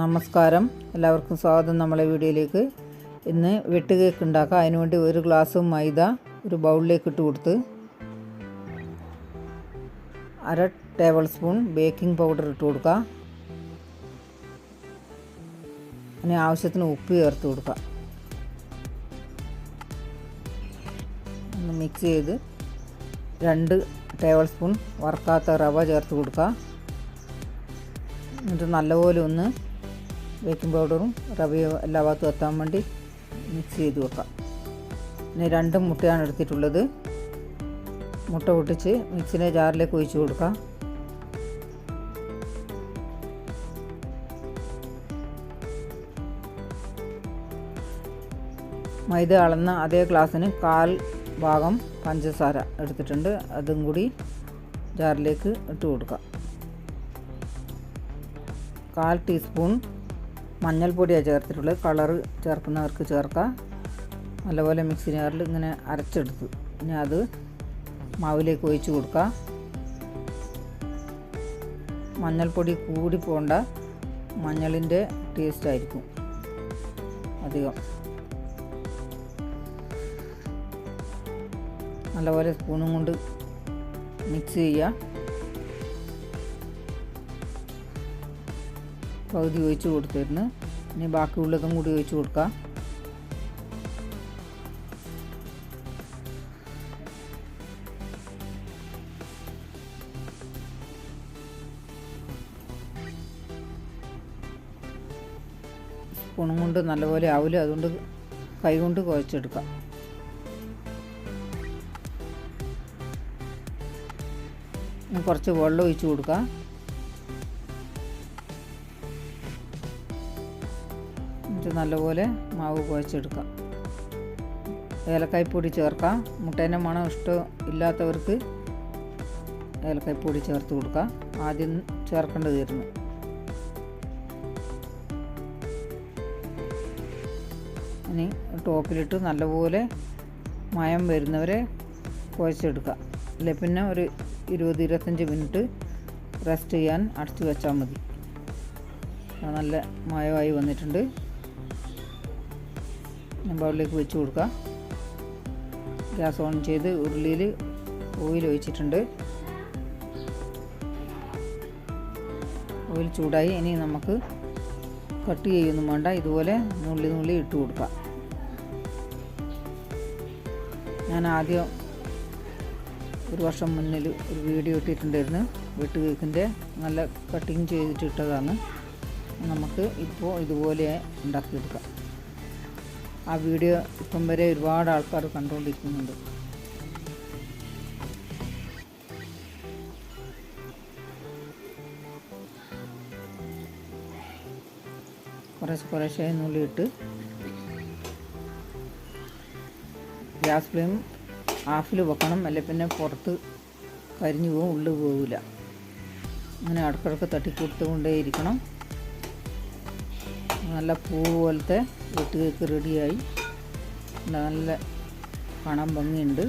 നമസ്കാരം. എല്ലാവർക്കും സ്വാഗതം നമ്മളെ വീഡിയോയിലേക്ക്. ഇന്ന് വെട്ട് കേക്ക് ഉണ്ടാക്കാം. അതിനുവേണ്ടി ഒരു ഗ്ലാസ് മൈദ ഒരു ബൗളിലേക്ക് ഇട്ട് കൊടുത്ത് അര ടേബിൾ സ്പൂൺ ബേക്കിംഗ് പൗഡർ ഇട്ട് കൊടുക്കുക. അതിന് ആവശ്യത്തിന് ഉപ്പ് ചേർത്ത് കൊടുക്കുക. ഒന്ന് മിക്സ് ചെയ്ത് രണ്ട് ടേബിൾ സ്പൂൺ വറുക്കാത്ത റവ ചേർത്ത് കൊടുക്കുക. എന്നിട്ട് നല്ലപോലെ ഒന്ന് ബേക്കിംഗ് പൗഡറും റവയും എല്ലാ ഭാഗത്തും എത്താൻ വേണ്ടി മിക്സ് ചെയ്ത് വെക്കാം. പിന്നെ രണ്ട് മുട്ടയാണ് എടുത്തിട്ടുള്ളത്. മുട്ട പൊട്ടിച്ച് മിക്സിനെ ജാറിലേക്ക് ഒഴിച്ച് കൊടുക്കാം. മൈദ അളന്ന അതേ ഗ്ലാസ്സിന് കാൽ ഭാഗം പഞ്ചസാര എടുത്തിട്ടുണ്ട്. അതും കൂടി ജാറിലേക്ക് ഇട്ട് കൊടുക്കാം. കാൽ ടീസ്പൂൺ മഞ്ഞൾപ്പൊടിയാണ് ചേർത്തിട്ടുള്ളത്. കളറ് ചേർക്കുന്നവർക്ക് ചേർക്കാം. നല്ലപോലെ മിക്സി ജാറിൽ ഇങ്ങനെ അരച്ചെടുത്ത് ഇനി അത് മാവിലേക്ക് ഒഴിച്ചു കൊടുക്കാം. മഞ്ഞൾപ്പൊടി കൂടി പോകേണ്ട മഞ്ഞളിന്റെ ടേസ്റ്റ് ആയിരിക്കും അധികം. നല്ലപോലെ സ്പൂണും കൊണ്ട് മിക്സ് ചെയ്യുക. പകുതി ഒഴിച്ച് കൊടുത്തിരുന്നു. ഇനി ബാക്കിയുള്ളതും കൂടി ഒഴിച്ച് കൊടുക്കാം. സ്പൂണും കൊണ്ട് നല്ലപോലെ ആവില്ല അതുകൊണ്ട് കൈകൊണ്ട് കുഴച്ചെടുക്കാം. കുറച്ച് വെള്ളം ഒഴിച്ച് കൊടുക്കാം. എന്നിട്ട് നല്ലപോലെ മാവ് കുഴച്ചെടുക്കാം. ഏലക്കായ്പൊടി ചേർക്കാം. മുട്ടേന്റെ മണം ഇഷ്ടം ഇല്ലാത്തവർക്ക് ഏലക്കായ്പൊടി ചേർത്ത് കൊടുക്കാം. ആദ്യം ചേർക്കേണ്ടത് തീർന്നു ഇനി ടോപ്പിലിട്ട് നല്ലപോലെ മയം വരുന്നവരെ കുഴച്ചെടുക്കാം അല്ലെ പിന്നെ ഒരു ഇരുപത് ഇരുപത്തഞ്ച് മിനിറ്റ് റെസ്റ്റ് ചെയ്യാൻ അടച്ചു വെച്ചാൽ മതി. നല്ല മയമായി വന്നിട്ടുണ്ട്. ബൗളിലേക്ക് വെച്ച് കൊടുക്കാം ഗ്യാസ് ഓൺ ചെയ്ത് ഉരുളിയിൽ ഓയിൽ ഒഴിച്ചിട്ടുണ്ട്. ഓയിൽ ചൂടായി ഇനി നമുക്ക് കട്ട് ചെയ്യൊന്നും വേണ്ട. ഇതുപോലെ നുള്ളി നുള്ളി ഇട്ട് കൊടുക്കാം ഞാൻ ആദ്യം ഒരു വർഷം മുന്നിൽ ഒരു വീഡിയോ ഇട്ടിട്ടുണ്ടായിരുന്നു. വെട്ട് കേക്കിന്റെ നല്ല കട്ടിങ് ചെയ്തിട്ടിട്ടതാണ് നമുക്ക് ഇപ്പോൾ ഇതുപോലെ ഉണ്ടാക്കിയെടുക്കാം ആ വീഡിയോ ഇപ്പം വരെ ഒരുപാട് ആൾക്കാർ കണ്ടുകൊണ്ടിരിക്കുന്നുണ്ട്. കുറേശ്ശെ കുറേശ്ശെ നുള്ളിയിട്ട് ഗ്യാസ് ഫ്ലെയിം ഹാഫിൽ വെക്കണം അല്ലെ പിന്നെ പുറത്ത് കരിഞ്ഞു പോകും ഉള്ളിൽ പോകില്ല അങ്ങനെ ഇടക്കിടക്ക് തട്ടിക്കൊടുത്തുകൊണ്ടേയിരിക്കണം നല്ല പൂ പോലത്തെ വെട്ട് കേക്ക് റെഡിയായി. നല്ല പണം ഭംഗിയുണ്ട്.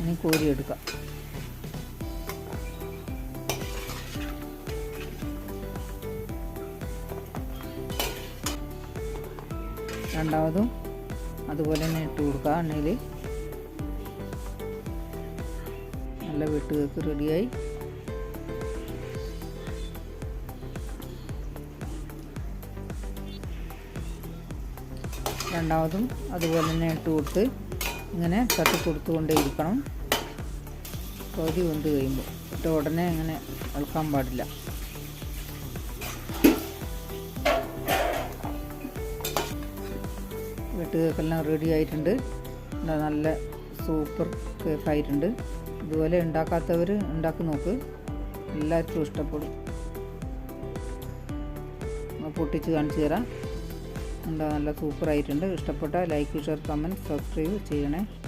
ഇനി കോരിയെടുക്കാം. രണ്ടാമതും അതുപോലെ തന്നെ ഇട്ട് കൊടുക്കുക എണ്ണയിൽ. നല്ല വെട്ടുകൾക്ക് റെഡിയായി. രണ്ടാമതും അതുപോലെ തന്നെ ഇട്ട് കൊടുത്ത് ഇങ്ങനെ തട്ടി കൊടുത്തുകൊണ്ടേയിരിക്കണം. പകുതി വെന്ത് കഴിയുമ്പോൾ. ഇട്ട ഉടനെ ഇങ്ങനെ ഇളക്കാൻ പാടില്ല. വെട്ട് കേക്കെല്ലാം റെഡി ആയിട്ടുണ്ട് നല്ല സൂപ്പർ കേക്കായിട്ടുണ്ട് ഇതുപോലെ ഉണ്ടാക്കാത്തവർ ഉണ്ടാക്കി നോക്ക്. എല്ലാവർക്കും ഇഷ്ടപ്പെടും. പൊട്ടിച്ച് കാണിച്ചു തരാം. എന്താ നല്ല സൂപ്പറായിട്ടുണ്ട്. ഇഷ്ടപ്പെട്ട ലൈക്ക് ഷെയർ കമന്റ് സബ്സ്ക്രൈബ് ചെയ്യണേ.